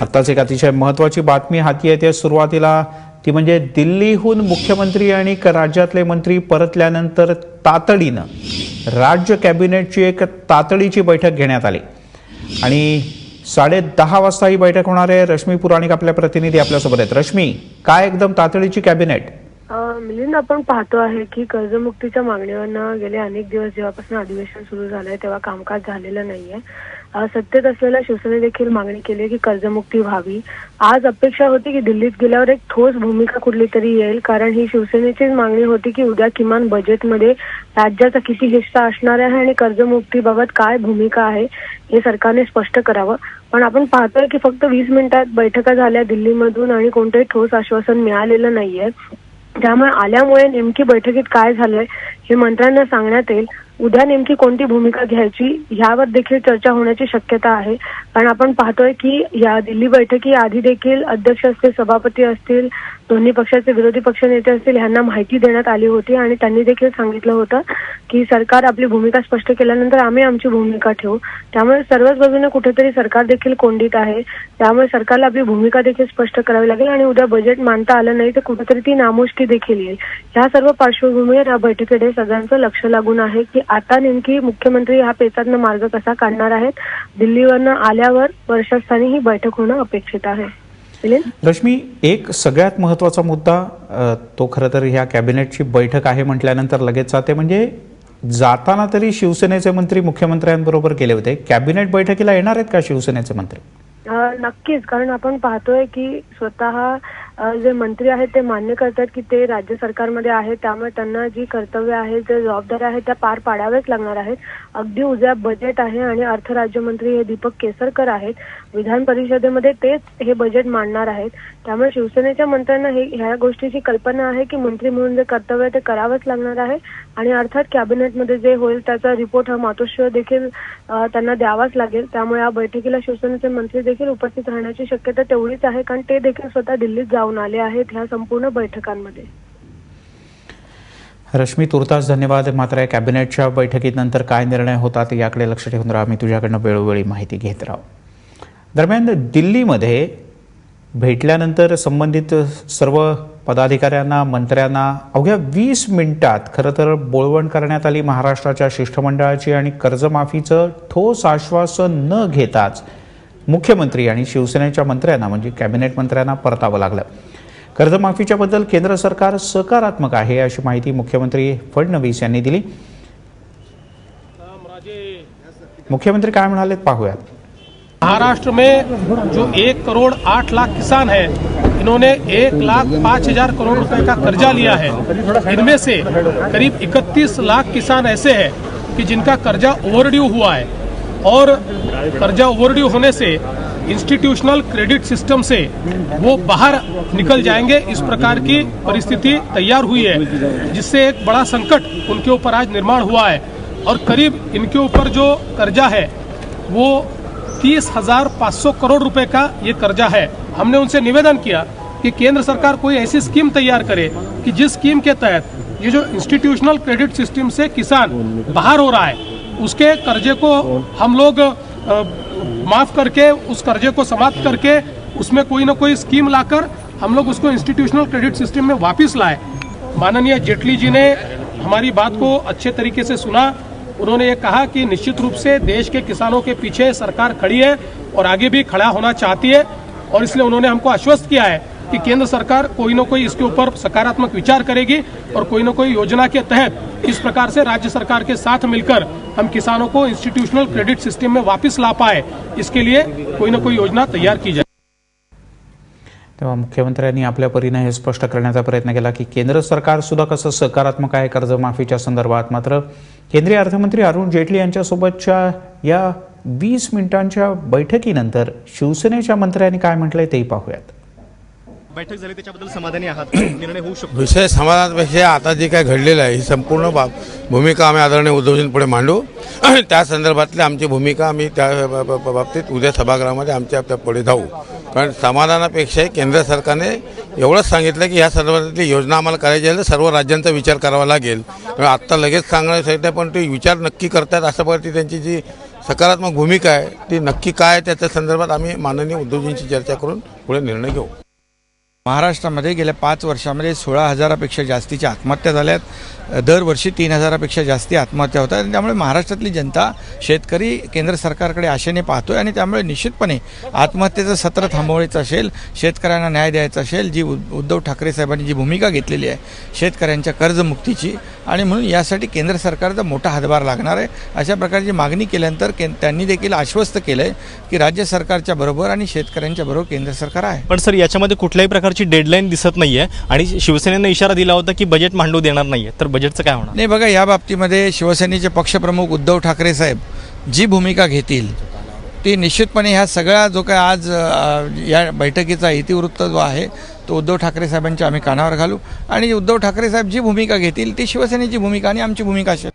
आत्ताच एक अतिशय महत्वाची बातमी हाती येते सुरुवातीला. ती म्हणजे दिल्लीहून मुख्यमंत्री आणि क- राज्यातले मंत्री परतल्यानंतर तातडीनं राज्य कॅबिनेटची एक तातडीची बैठक घेण्यात आली. आणि साडे दहा वाजता ही बैठक होणार आहे. रश्मी पुराणिक आपल्या प्रतिनिधी आपल्यासोबत आहेत. रश्मी काय एकदम तातडीची कॅबिनेट? मिलिंद आपण पाहतो आहे की कर्जमुक्तीच्या मागणीवरनं गेले अनेक दिवस जेव्हापासून अधिवेशन सुरू झालंय तेव्हा कामकाज झालेलं नाहीये. सत्तेत असलेल्या शिवसेने देखील मागणी केली की कर्जमुक्ती व्हावी. आज अपेक्षा होती की दिल्लीत गेल्यावर एक ठोस भूमिका कुठली तरी येईल कारण ही शिवसेनेचीच मागणी होती की उद्या किमान बजेटमध्ये राज्याचा किती हिस्सा असणार आहे आणि कर्जमुक्तीबाबत काय भूमिका आहे हे सरकारने स्पष्ट करावं. पण आपण पाहतोय की फक्त वीस मिनिटात बैठका झाल्या दिल्लीमधून आणि कोणतंही ठोस आश्वासन मिळालेलं नाहीये. त्यामुळे आल्यामुळे नेमकी बैठकीत काय झालंय हे मंत्र्यांना सांगण्यात येईल. उद्या नेमकी कोणती भूमिका घ्यायची ह्यावर देखील चर्चा होण्याची शक्यता आहे. कारण आपण पाहतोय की या दिल्ली बैठकी आधी देखील अध्यक्ष असतील सभापती असतील दोन्ही पक्षाचे विरोधी पक्षनेते असतील यांना माहिती देण्यात आली होती आणि त्यांनी देखील सांगितलं होतं की सरकार आपली भूमिका स्पष्ट केल्यानंतर आम्ही आमची भूमिका ठेवू. त्यामुळे सर्वच बाजूने कुठेतरी सरकार देखील कोंडीत आहे. त्यामुळे सरकारला आपली भूमिका देखील स्पष्ट करावी लागेल आणि उद्या बजेट मानता आलं नाही तर कुठेतरी ती नामुष्की देखील येईल. ह्या सर्व पार्श्वभूमीवर या बैठकीकडे सगळ्यांचं लक्ष लागून आहे की आता नेमकी मुख्यमंत्री ह्या पेचातनं मार्ग कसा काढणार आहेत? दिल्लीवरनं आल्यावर वर्षस्थानी ही बैठक होणं अपेक्षित आहे. रश्मी एक सगळ्यात महत्त्वाचा मुद्दा तो खरं तर ह्या कॅबिनेटची बैठक आहे म्हटल्यानंतर लगेच जाते. म्हणजे जाताना तरी शिवसेनेचे मंत्री मुख्यमंत्र्यांबरोबर गेले होते. कॅबिनेट बैठकीला येणार आहेत का शिवसेनेचे मंत्री? नक्कीच. कारण आपण पाहतोय की स्वतः जे मंत्री आहेत ते मान्य करतात की ते राज्य सरकारमध्ये आहेत. त्यामुळे त्यांना जी कर्तव्य आहेत जे जबाबदाऱ्या आहेत त्या पार पाडाव्याच लागणार आहेत. अगदी उद्या बजेट आहे आणि अर्थ राज्यमंत्री हे दीपक केसरकर आहेत. विधान परिषदेमध्ये तेच हे बजेट मांडणार आहेत. त्यामुळे शिवसेनेच्या मंत्र्यांना हे ह्या गोष्टीची कल्पना आहे की मंत्री म्हणून जे कर्तव्य ते करावंच लागणार आहे. आणि अर्थात कॅबिनेटमध्ये जे होईल त्याचा रिपोर्ट हा मातोश्री देखील त्यांना द्यावाच लागेल. त्यामुळे या बैठकीला शिवसेनेचे मंत्री देखील उपस्थित राहण्याची शक्यता तेवढीच आहे. कारण ते देखील स्वतः दिल्लीत जाऊ लावून आले आहेत ह्या संपूर्ण बैठकांमध्ये. रश्मी तुर्तास धन्यवाद. मात्र या कॅबिनेटच्या बैठकीनंतर काय निर्णय होतात याकडे लक्ष ठेवून राहा. मी तुझ्याकडनं वेळोवेळी माहिती घेत राहू. दरम्यान दिल्लीमध्ये भेटल्यानंतर संबंधित सर्व पदाधिकाऱ्यांना मंत्र्यांना अवघ्या वीस मिनिटात खरं तर बोळवण करण्यात आली. महाराष्ट्राच्या शिष्टमंडळाची आणि कर्जमाफीचं ठोस आश्वासन न घेताच मुख्यमंत्री आणि शिवसेनेच्या मंत्र्यांना म्हणजे कॅबिनेट मंत्र्यांना परतावं लागलं. कर्जमाफीच्या बद्दल केंद्र सरकार सकारात्मक आहे अशी माहिती मुख्यमंत्री फडणवीस यांनी दिली. मुख्यमंत्री काय म्हणाले पाहूयात. महाराष्ट्र में जो एक करोड़ आठ लाख किसान है इन्होंने एक लाख पाँच हजार करोड़ रुपए का कर्जा लिया है। इनमें से करीब इकतीस लाख किसान ऐसे हैं कि जिनका कर्जा ओवरड्यू हुआ है। और कर्जा ओवरड्यू होने से इंस्टीट्यूशनल क्रेडिट सिस्टम से वो बाहर निकल जाएँगे। इस प्रकार की परिस्थिति तैयार हुई है, जिससे एक बड़ा संकट उनके ऊपर आज निर्माण हुआ है। और करीब इनके ऊपर जो कर्जा है, वो तीस हज़ार पाँच सौ करोड़ रुपए का ये कर्जा है। हमने उनसे निवेदन किया कि केंद्र सरकार कोई ऐसी स्कीम तैयार करे कि जिस स्कीम के तहत ये जो इंस्टीट्यूशनल क्रेडिट सिस्टम से किसान बाहर हो रहा है उसके कर्जे को हम लोग माफ़ करके, उस कर्जे को समाप्त करके उसमें कोई ना कोई स्कीम लाकर हम लोग उसको इंस्टीट्यूशनल क्रेडिट सिस्टम में वापस लाए। माननीय जेटली जी ने हमारी बात को अच्छे तरीके से सुना। उन्होंने ये कहा कि निश्चित रूप से देश के किसानों के पीछे सरकार खड़ी है और आगे भी खड़ा होना चाहती है और इसलिए उन्होंने हमको आश्वस्त किया है। कि केंद्र सरकार कोई न कोई इसके ऊपर सकारात्मक विचार करेगी और कोई न कोई योजना के तहत इस प्रकार से राज्य सरकार के साथ मिलकर हम किसानों को इंस्टीट्यूशनल क्रेडिट सिस्टम में वापस ला पाए इसके लिए कोई न कोई योजना तैयार की जाए। तेव्हा मुख्यमंत्र्यांनी आपल्या परीने हे स्पष्ट करण्याचा प्रयत्न केला की केंद्र सरकार सुद्धा कसं सकारात्मक आहे कर्जमाफीच्या संदर्भात. मात्र केंद्रीय अर्थमंत्री अरुण जेटली यांच्यासोबतच्या या वीस मिनिटांच्या बैठकीनंतर शिवसेनेच्या मंत्र्यांनी काय म्हटलंय तेही पाहूयात. बैठक झाली त्याच्याबद्दल समाधानी आहात? निर्णय होऊ शकतो. विषय समाधानापेक्षा आता जे काय घडलेलं आहे ही संपूर्ण बाब भूमिका आम्ही आदरणीय उद्धवजींपुढे पुढे मांडू. त्या संदर्भातली आमची भूमिका आम्ही त्या बाबतीत उद्या सभागृहामध्ये आमच्या पुढे जाऊ. कारण समाधानापेक्षाही केंद्र सरकारने एवढंच सांगितलं की ह्या संदर्भातली योजना आम्हाला करायची आहे तर सर्व राज्यांचा विचार करावा लागेल. आत्ता लगेच सांगण्यासाठी पण ते विचार नक्की करतात अशा प्रकारची त्यांची जी सकारात्मक भूमिका आहे ती नक्की काय आहे त्याच्या संदर्भात आम्ही माननीय उद्धवजींची चर्चा करून पुढे निर्णय घेऊ. महाराष्ट्रामध्ये गेल्या पाच वर्षामध्ये सोळा हजारापेक्षा जास्तीच्या आत्महत्या झाल्यात दरवर्षी तीन हजारापेक्षा जास्ती आत्महत्या होतात आणि त्यामुळे महाराष्ट्रातली जनता शेतकरी केंद्र सरकारकडे आशेने पाहतोय आणि त्यामुळे निश्चितपणे आत्महत्येचं सत्र थांबवायचं असेल शेतकऱ्यांना न्याय द्यायचा असेल जी उद्धव ठाकरे साहेबांनी जी भूमिका घेतलेली आहे शेतकऱ्यांच्या कर्जमुक्तीची आणि म्हणून यासाठी केंद्र सरकारचा मोठा हातभार लागणार आहे. अशा प्रकारची मागणी केल्यानंतर के त्यांनी देखील आश्वस्त केलं आहे की राज्य सरकारच्या बरोबर आणि शेतकऱ्यांच्या बरोबर केंद्र सरकार आहे. पण सर याच्यामध्ये कुठल्याही प्रकारची डेडलाईन दिसत नाहीये आणि शिवसेनेनं इशारा दिला होता की बजेट मांडू देणार नाहीये. तर बजेटचं काय होणार? नाही बघा या बाबतीमध्ये शिवसेनेचे पक्षप्रमुख उद्धव ठाकरे साहेब जी भूमिका घेतील ती निश्चितपणे ह्या सगळ्या जो काय आज या बैठकीचा इतिवृत्त जो आहे तो उद्धव ठाकरे साहेबांच्या आम्ही कानावर घालू. आणि उद्धव ठाकरे साहेब जी भूमिका घेतील ती शिवसेनेची भूमिका आणि आमची भूमिका असेल